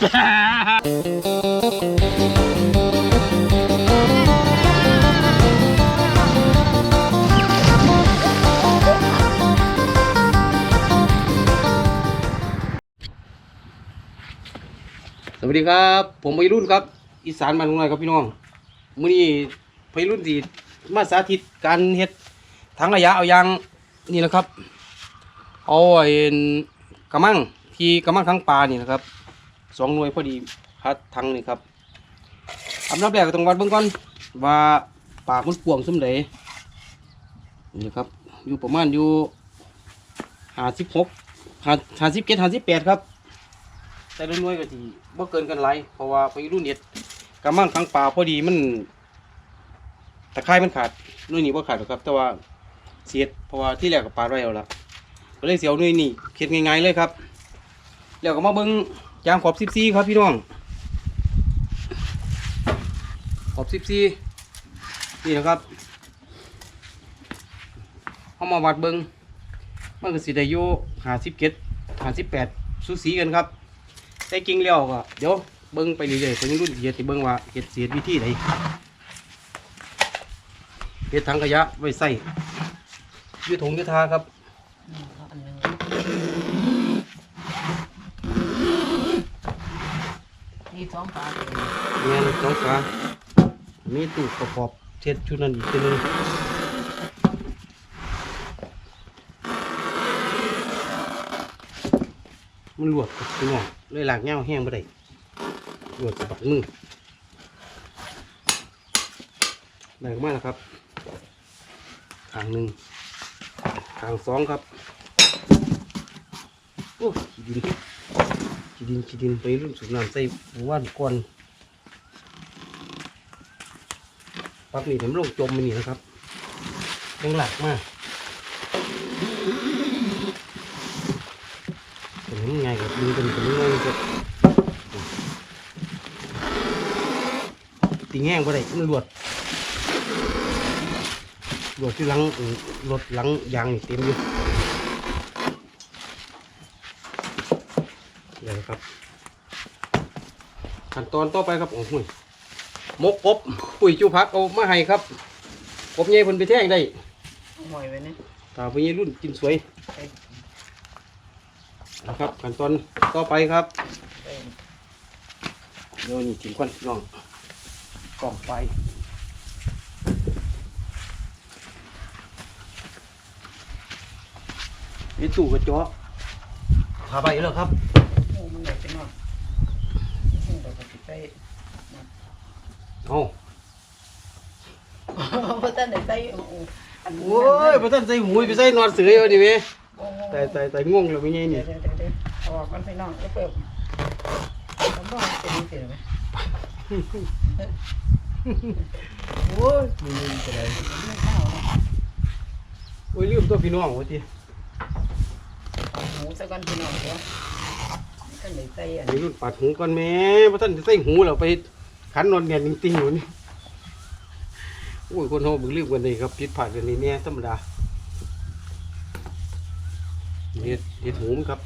สวัสดีครับ ผมวัยรุ่นครับ อีสานบ้านของเราครับพี่น้องมื้อนี้วัยรุ่นที่มาสาธิตการเฮ็ดถังขยะเอายางนี่นะครับ เอาไอ้กระมังที่กระมังทั้งปลานี่นะครับ สองหน่วยพอดีพัดถังนี่ครับอันดับแรกก็ต้องวัดเบื้องก่อนว่าปากมันป่วงสมเดนี่ครับ อยู่ประมาณอยู่ห้าสิบหกห้าสิบเจ็ดห้าสิบแปดครับ แต่ละหน่วยก็ทีบ่เกินกันหลายเพราะว่าไปรุ่นเน็ดกำมังทั้งปลาพอดีมันตะไคร้มันขาดหน่วยนี้บ่าขาดหรอกครับ แต่ว่าเสียดเพราะว่าที่แรกก็ปลาไว้แล้วละก็เลยเสียวหน่วยนี้เข็ดง่ายๆเลยครับแล้วก็มาเบิ่ง ยางขอบ14ครับพี่น้อง ขอบ14นี่นะครับเอามาวัดเบิงมันก็สิได้อยู่57 58สูสีกันครับแต่จริงแล้วก็เดี๋ยวเบิ้งไปเรื่อยๆคนรุ่นเฮ็ดสิเบิ้งว่าเฮ็ดเสียดวิธีไหนเฮ็ดถังขยะไว้ใส่ยืดถงยืดทาครับ อันหนึง นี่สองปลาเลยเงี้ยสองขามีตู้ประกอบเช็ดชุดนั้นอีกตัวหนึงมันหลวดกับพี่น้องเลยหลากเงาแห้งบ่ได้หลวดสะบัดมือได้ออกมาแล้วครับขางหนึ่งขางสองครับ โอ้ขี้ดิน ขี้ดินขี้ดินไปรุ่นสูบน้ำใส่หมู่บ้านก่อนปักนี่ผมลงจมมันนี่นะครับยังหลักมากเป็นยังไงกับดึงเป็นเป็นยังไงกับตีแง่งไปได้มันหลวดหลวดที่หลังเออรถหลังยางเต็มอยู่เดี๋ยวนะ ครับ ขั้นตอนต่อไปครับโอ้โหมกกบปุ๋ยจูพักเอามาให้ครับกบใหญ่เพิ่นไปแท่งได้หอยไว้เนี่ยตาไปยี่รุ่นกินสวยนะครับขั้นตอนต่อไปครับเดี๋ยวนี่ทิ้งควันน้องกล่องไฟนี่ตู้กระจกพาไปแล้วครับ โอ้มันใหญ่ไปหน่อยนี่เราก็สิไป เอาเพราะท่านได้ใส่โอ้โหอันนี้โอ้ยพระท่านใส่หูยไปใส่นอนเสืออยู่นี่เว้ยโอ้โหแต่แต่แต่ง่วงแล้วไม่ไงเดี๋นี่ยวเดี๋ยวเดี๋ยวเดี๋ยวเอาออกกันไปน้องแล้วเปิดผมบอกว่าเป็นเสียไหมโอ้ยมึงจะไรไม่เข้าเนาะโอ้ยลืมตัวพี่น้องวะทีเอาหมูสักกันพี่น้องเดี๋ยวท่านได้ใส่อันมีรุ่นปัดหูก่อนแม่พระท่านจะใส่หูเราไป ขันนอนเนียนจริงๆอยู่นี่โอ้ยคนโหบึงลืมกันเลยครับผิดพลาดกันนี่เนี่ยธรรมดาเด็ดเด็ดหูมครับ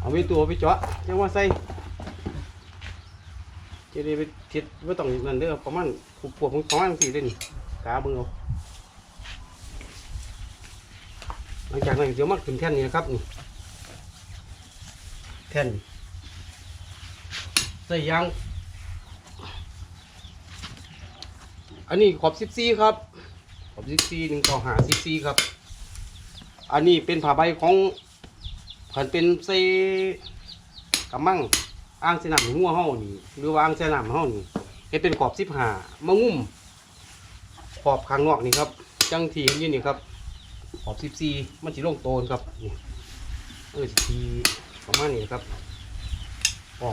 เอาไปตัวไปเจาะยังว่าใส่จะได้ไปเทียดไม่ต้องนั่นเด้อประมาณขวบขวบประมาณสี่เล่นกาเบิ่งเอาหลังจากนั้นเดี๋ยวมันขึ้นแท่นนี่นะครับนี่แท่นใส่ยาง อันนี้ขอบสิบซีครับ ขอบสิบซีหนึ่งต่อหาสิบซีครับ อันนี้เป็นผ้าใบของผันเป็นใส่กำมั่งอ่างเสนามหัวเฮานี่ หรือว่าอ่างเสนามเฮานี่ให้เป็นขอบสิบหามางุ่ม ขอบข้างนอกนี่ครับจังทีนอยี่นี่ครับ ขอบสิบซีมันสิลงโตนครับนี่เออทีประมาณนี้ครับอ๋อ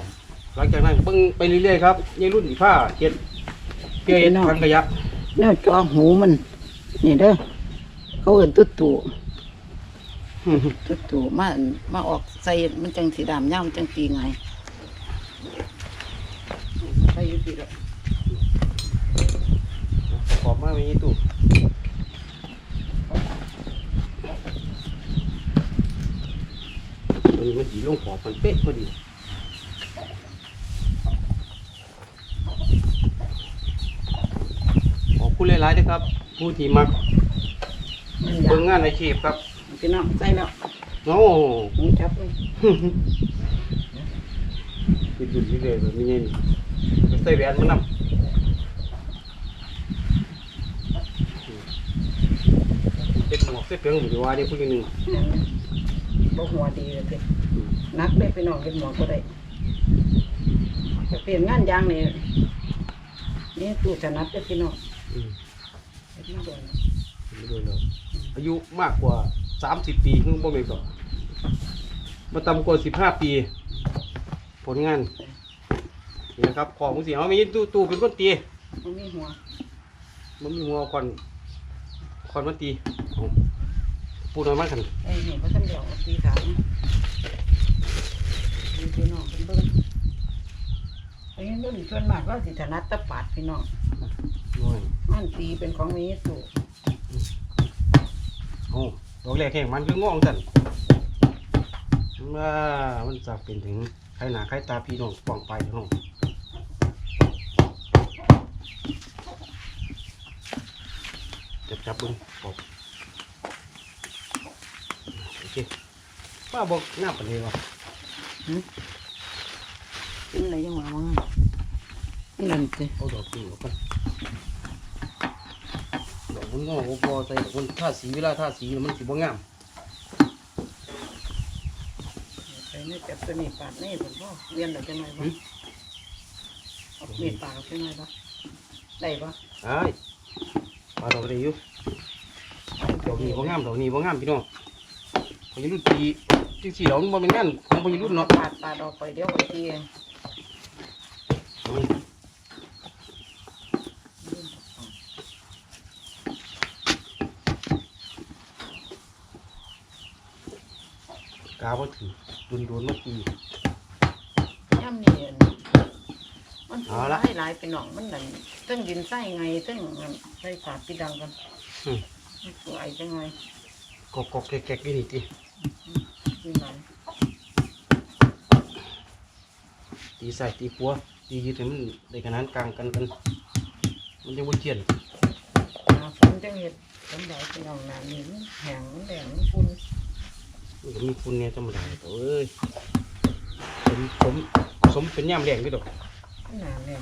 หลังจากนั้นเบิ่งไปเรื่อยๆครับในรุ่นสีผ้าเห็ด เกลือเห็ดทางขยะเนี่ยจอหูมัน นี่เด้อเขาเอิ้นตุ๊ดตู่ตุ๊ดตู่มามาออกใส่มันจังสีดำย่ามนจังตีไงใส่อยู่ปีละขอบมาไว้ในตู้ตัวนี้มันสีลงขอบมันเป๊ะพอดี คุณหลายๆนะครับ ผู้ที่มักมันเบิ่งยางงานอาชีพครับพี่น้องใส่แล้วโอ้หมูจับเลยติดอยู่ที่เลยแบบนี้นี่ใส่แหวนมันนำเป็นหมวกเสื้อเปียงหรือว่าเนี่ยผู้หญิงหนึ่งบ่หัวดีเลยพี่นักได้พี่น้องเห็นหมอก็ได้แต่เปลี่ยนงานยางนี่นี่ตู้ถนัดได้อพี่น้อง อืมเฮ็ดมาโดนไม่โดนหรอกอายุมากกว่าสามสิบปีขึ้นบ่เป็นก่อนมาต่ำกว่าสิบห้าปี ผลงานนี่นะครับของมึงสิเขามีตู้ตู้เป็นคนตีมันมีหัวมันมีหัวคอนคอนมันตีเอาปูน้อยมากกันไอ้นี่บ่ทันเดียวตีขางมีพี่น้องเพิ่นเบิ่ง ไอ้นี่รุ่นส่วนมากเราสิถนัดแตะปาดพี่น้องน้อยมันตีเป็นของมีตู้โอ้ดอกแรกแข่งมันคืององสันว่ามันจะเป็นถึงใครหนาใครตาพี่น้องป้องไปน้องจับจับเบึงบอกโอเคป้าบอกหน้าปันนี้วะเป็นอะไรยังหวะมั้ง นั่นสิเอาดอกปีออกกันดอกมันงอกพอใส่ดอกมันท่าสีเวลาท่าสีมันสิบ่งามใส่นี่จับตัวนี้ปาดนี่ผมก็เรียนหน่อยจังไงบ้างเอามีดปาดจังไงบ้างได้ปะไอ้ปาดอกได้อยู่ดอกนี้บ่งามดอกนี้บ่งามพี่น้องพอจะรุ่นตีจริงๆแล้วมันบ่เป็นงานของพอจะรุ่นเนาะปาดปาดออกไปเดี๋ยวไปทีเอง กาบ่ถือโดนโดนๆมาตีย่ำนี่มันเอาละหลายหลายไปหนองมันนั่นตึ้งดินไส้ไงตึ้งใส่ปาดพี่ดังกันอืมสวยจังไงกอกๆแกกๆนี่นี่ติมีหลายตีใส่ตีปัวตียืดให้มันได้ขนาดกลางกันกัน มันจะบ่เจียนหาฝนจังเห็ดฝนใหญ่ไปหนองน้ำนี่มันแห้งมันแดงมันฝุ่น มันก็มีคุณเนี่ยธรรมดาตัวเอ้ยสมสมสมเป็นย่ามแรงด้วยดอกมันหนาแรง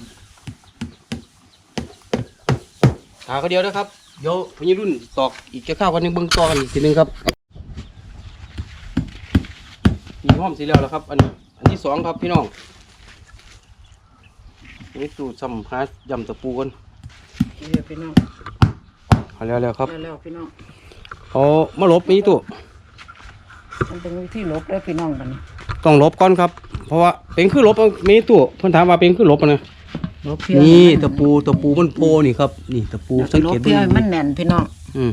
ตาก็เดียวนะครับเดี๋ยวพญรุ่นตอกอีกจะข้าวกันหนึงเบิ่งต่อกันอีกทีหนึงครับมีห้อมสีแล้วแล้วครับ อันอันที่สองครับพี่น้องนี่สูตรสัมหายำตะปูกันเดี๋ยวพี่น้องเอาแล้วแล้วครับแล้วแล้วพี่น้องเอามาหลบนี่ตู้ มันเป็นวิธีลบแล้วพี่น้องกันต้องหลบก่อนครับ เพราะว่าเป็นคือหลบมีตู้เพิ่นถามว่าเป็นคือหลบอะนะลบเพื่อนี่ตะปูตะปูมันโพนี่ครับ นี่ตะปูสังลเกบตเพื่อให้ดูมันแน่นพี่น้องอืม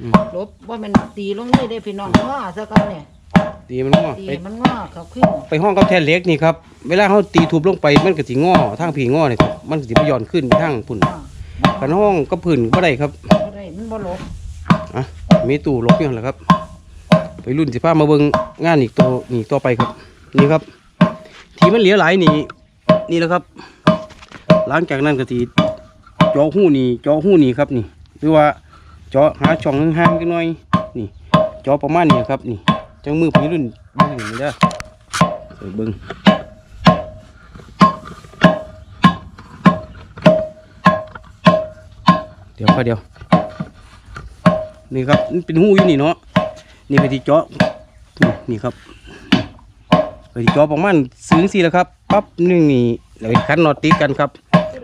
อืมลบว่ามันตีลงนี่ได้พี่น้องง้อซะกันเนี่ยตีมันงอตีไปมันง้อเขาขึ้นไปห้องกับแทนเหล็กนี่ครับเวลาเขาตีทุบลงไปมันก็สิงอทางผีงอนี่ครับมันก็สิบ่ย้อนขึ้นไปทางพุ่นง้อกันห้องกับพื้นบ่ได้ครับบ่ได้มันบ่ลบอะมีตู้หลบอยู่หั่นแหละครับ ไปรุ่นสิพามาเบิงงานอีกตัวนี่ต่อไปครับ นี่ครับ ที่มันเหลือหลายนี่นี่แหละครับ หลังจากนั้นก็สิเจาะหูนี่จาะหูนี่ครับนี่ หรือว่าจาะหาช่องห่างๆจังหน่อย นี่จาะประมาณนี้ครับ นี่จังมือพี่รุ่นมือนี่เด้อเบิ่งเดี๋ยวค่ะเดี๋ยวนี่ครับมันเป็นหูอยู่นี่เนาะ นี่ไปที่เจาะนี่นี่ครับไปที่เจาะประมาณซึ้งสี่แล้วครับปั๊บนึงนี่แล้วไปคันน็อตติดกันครับ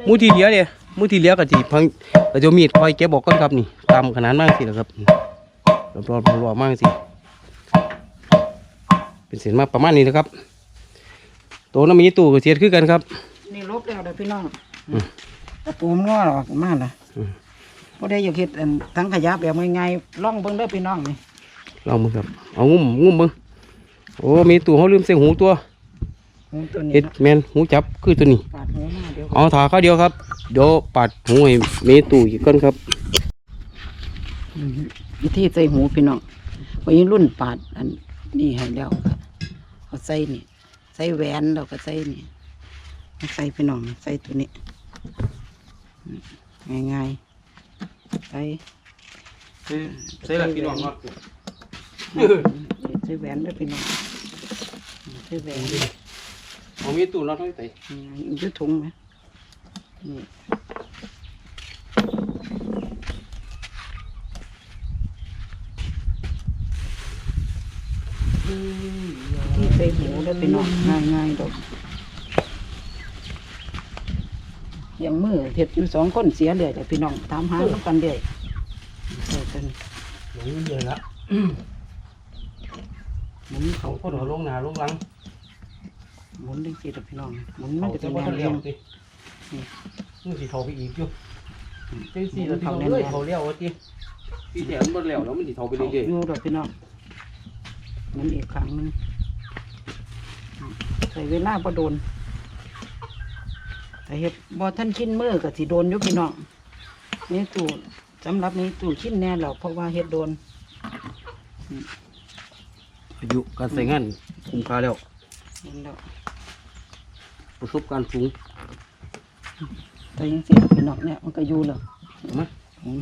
หมูทีเหลียวเนี่ยหมูทีเหลียวกับจีพังเราจะมีดคอยเก็บบอกก่อนครับนี่ตามขนาดมากสิแล้วครับรอบๆรอบๆมากสิเป็นเส้นมาประมาณนี้นะครับตัวน้ำมีตู้ก็เสียดคือกันครับนี่ลบแล้วเด้อพี่น้องอืมตะปูมันง้อออกมาล่ะอืมบ่ได้อยากเฮ็ดอันทั้งขยะแบบง่ายๆลองเบิ่งเด้อพี่น้องนี่ ลองมือครับ เอางุ้มงุ้มเบิ้งโอ้มีตู้เขาลืมใส่หูตัวหูตัวนี้เฮ็ดเนาะแมนหูจับคือตัวนี้ ปาดหูมาเดี๋ยวเอาถาเข้าวเดียวครับ เดี๋ยวปัดหูให้เมตูอีกก่อนครับอืมวิธีใส่หูพี่น้องวัยรุ่นปาดอันนี้ให้แล้วก็เอาใส่นี่ ใส่แหวนแล้วก็ใส่นี่เอาใส่พี่น้องใส่ตัวนี้อืมง่ายๆใส่ ใส่ใส่ละพี่น้องเนาะ ใส่แหวนได้วยพี่น้องใส่แหวนเอามีตู้น็อตไว้ใส่อืมอยืดถุงไหมนี่ที่ใส่หูได้วยพี่น้องง่ายๆดอกอย่างมือเห็ดอยู่สองคนเสียเลยแต่พี่น้องตามหาแล้วกันเดียวใส่กันหลงเยอะละ มุนเขาพอดอลงหน้าลงหลังหมุนได้สิแต่พี่น้องหมุนมัมันนจะจะเป็เป็นนว่าแนวเลี้เลี้ยยววสิมันสิเขาไปอีกอยู่จังสี่มัละนพี่เข้าน้องแน่นๆเอ้ยเขาเลี้ยวว่าติพี่แถมบ่แล้วแล้วมันสิเขาไปเรื่อยอยู่ดอกพี่น้องหมันอีกครั้งหนึงใส่เวลาบ่โดนแต่เห็ดบ่ท่านชิ้นมือก็สิโดนอยู่พี่น้องนี่ตู่สำหรับนี้ตู่ชิ้นแน่แล้วเพราะว่าเห็ดโดนๆ อายุการใช้งานคุ้มค่าแล้วเห็นแล้วประสบการณ์สูงแต่ยังสิพี่น้องเนี่ยมันก็อยู่แล้วเอามาอืม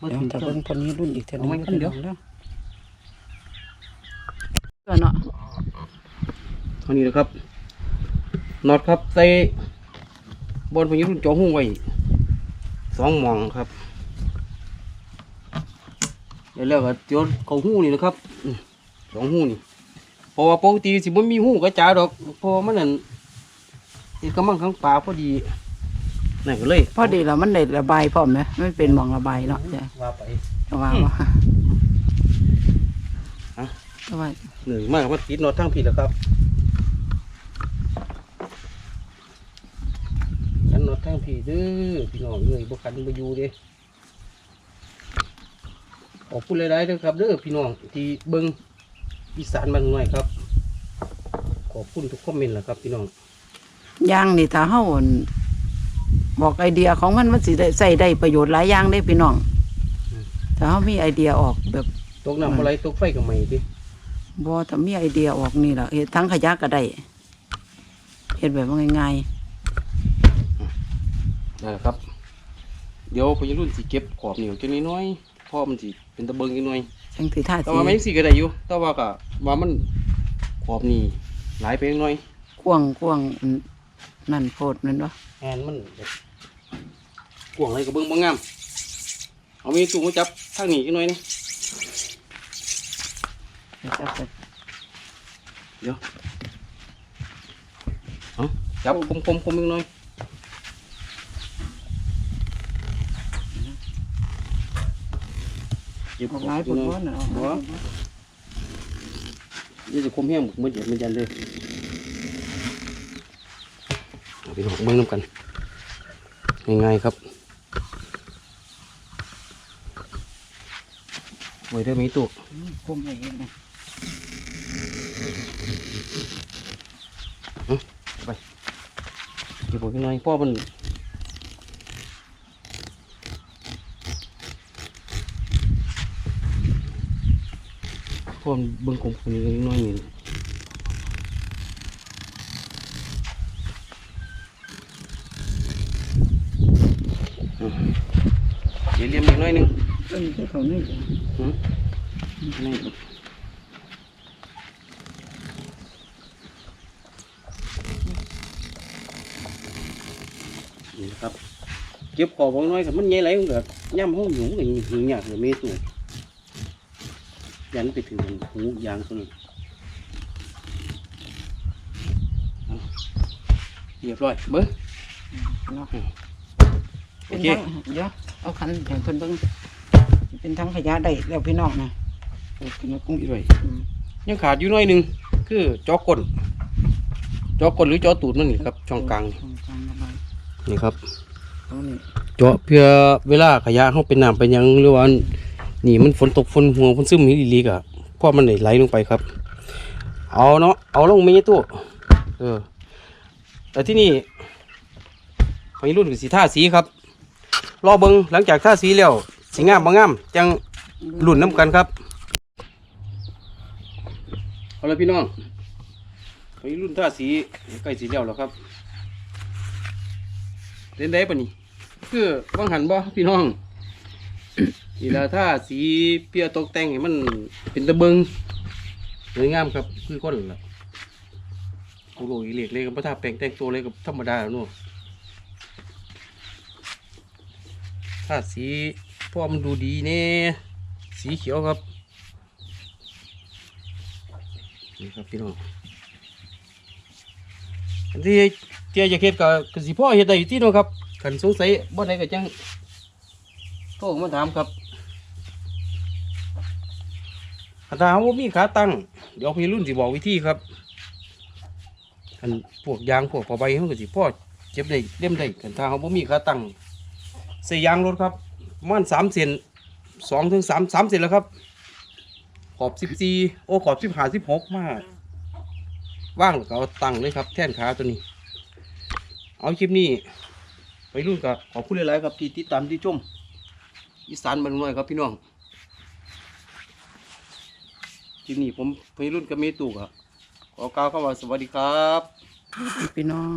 มาเดี๋ยวถึงถ้าต้เบิ่นงคนนี้รุ่นอีกเท่าเอาไว้นึงกันเดี๋ยวแล้วก็เนาะเท่านี้นะครับน็อตครับใส่บอลพายุรุ่นจอหุ้งไว้สองหมองครับ เดี๋ยวแล้วก็เจียวเขาหู้นี่นะครับอืมสองหู้นี่เพราะว่าปกติสิบ่มีหู้กระจายดอกเพราะว่ามันนั่นนี่กำลังข้างปลาพอดีนั่นก็เลยพอดีแล้วมันได้ระบายพร้อมไหมมันเป็นหมองระบายเนาะจ้ะว่าไปจะว่าว่าฮะก็ว่าหนึ่งมากมันติดน็อตทั้งผิดแล้วครับกันน็อตทั้งผิดเด้อพี่น้องเอ้ยบ่คันบ่อยู่เด้ข อบคุณหลายๆเด้อครับเด้อพี่น้องที่เบิ่งอีสานมันหน่อยครับ ขอบคุณทุกคอมเมนต์แหละครับ พี่น้องยางนี่ถ้าเฮาอั่นบอกไอเดียของมันมันสิได้ใส่ได้ประโยชน์หลายอย่างได้พี่น้องถ้าเฮามีไอเดียออกแบบตกน้ำอะไรตกไฟกับไม่ดิบ่ถ้ามีไอเดียออกนี่ล่ะเฮ็ดทั้งขยะก็ได้เฮ็ดแบบว่าง่ายนั่นแหละครับ เดี๋ยวพยรุ่นสิเก็บขอบเหนียวจังน้อยๆเพราะมันสิ เป็นตะเบิงจังหน่อยๆจังสิท่าแต่สิว่ามันยังสิก็ได้อยู่แต่ว่าก็ว่ามันขอบนี่หลายไปหน่อยกว้างกว้างอันนั่นโพดแม่นบ่แอนมันแบบกวางอะไรกับเบิ้งบ่งาม เอามีสูงมาจับทางนี้จังหน่อยนี่จับไปเดี๋ยวเอาจับคมคมคมๆๆจังหน่อย ก็บออกขหลายอบพุ่นจังหบ่น่อยน่ะออกหลายพุ่นบ่นี่จะคมแห้งหมกมืดเดี๋ยวมันยันเลยเอาไปหอกเบิ้งน้ำกันง่ายๆครับไว้ได้ไหมตัวอืมคมไว้เองนะเก็บไว้หน่อยเพราะมัน พราะมันเบิ้งคมคนนี้น้อยนี่อืมเดี๋ยวเลี้ยมอีกหน้อยหนึงเอิ้นคือเขานี่จ้ะหืมนี่ครับนี่นะครับเก็บขอบของน้อยครับมันใหญ่ไหลมันก็ย่ำห้องหยุ่งอย่างนี้หิงยากเลยเมตัว ยันไปถึงหูยางตัวนี้เอาเรียบร้อยเบิ้งเนาะโอเป็นเคทั้งเดี๋ยวเอาคันให้เพิ่นเบิ่งเป็นทั้งขยะได้แล้วพี่น้องนะโอเคนะกุ้งอีกหน่อยอืมยังขาดอยู่หน้อยหนึ่งคือจอกก้นจอกก้นหรือจอตูดนั่นนี่ครับช่องกลางนี่ช่องกลางระบายนี่ครับเอานี่เจาะเพื่อเวลาขยะเขาเป็นน้ำเป็นหยังหรือว่า นี่มันฝนตกฝนหัวฝนซึมมีอีหลีกอะเพราะมันได้ไหลลงไปครับ เอาเนาะเอาลงไม่ใช่ตัวเออแต่ที่นี่ไฟรุ่นกับสีท่าสีครับรอเบิงหลังจากท่าสีแล้วสีงามบ่งงามจังรุ่นน้ำกันครับเอาละพี่น้องไฟรุ่นท่าสีใกล้สีแล้วแล้วครับเล่นได้ปะนี่คือว่างหันบ่พี่น้อง นี่ละถ้าสีเปียตกแต่งให้มันเป็นตะเบิงสวยงามครับคือคนละกูโรยเหล็กเลยกับพระทาแปลงแต่งตัวเลยกับธรรมดาแล้วเนู่นถ้าสีพ่อมันดูดีเน่สีเขียวครับนี่ครับพี่น้องอันที่เจียจะเฮ็ดกับสิพ่อเฮ็ดได้อยู่ที่เนู่นครับขันสงสัยบ่ได้ก็จังโทรมาถามครับ ถ้าหาว่ามีขาตั้ง เดี๋ยวพี่รุ่นสิบอกวิธีครับ อันพวกยางพวกผ้าใบเขาก็สิพ่อเจ็บได้เล่มได้กันถ้าเขาบ่มีขาตั้งใส่ยางรถครับมันสามเซนสองถึงสามสามเซนแล้วครับ ขอบสิบสี่โอ้ขอบสิบห้าสิบหกมาก ว่างแล้วก็เอาตั้งเลยครับ แท่นขาตัวนี้ เอาคลิปนี้ ไปรุ่นกับขอบคุณหลายๆครับที่ติดตามที่ชมอีสานบานน้อยครับพี่น้อง คลิปนี้ผมไปรุ่นกับเมตุครับขอกล่าวคำว่าสวัสดีครับ พี่น้อง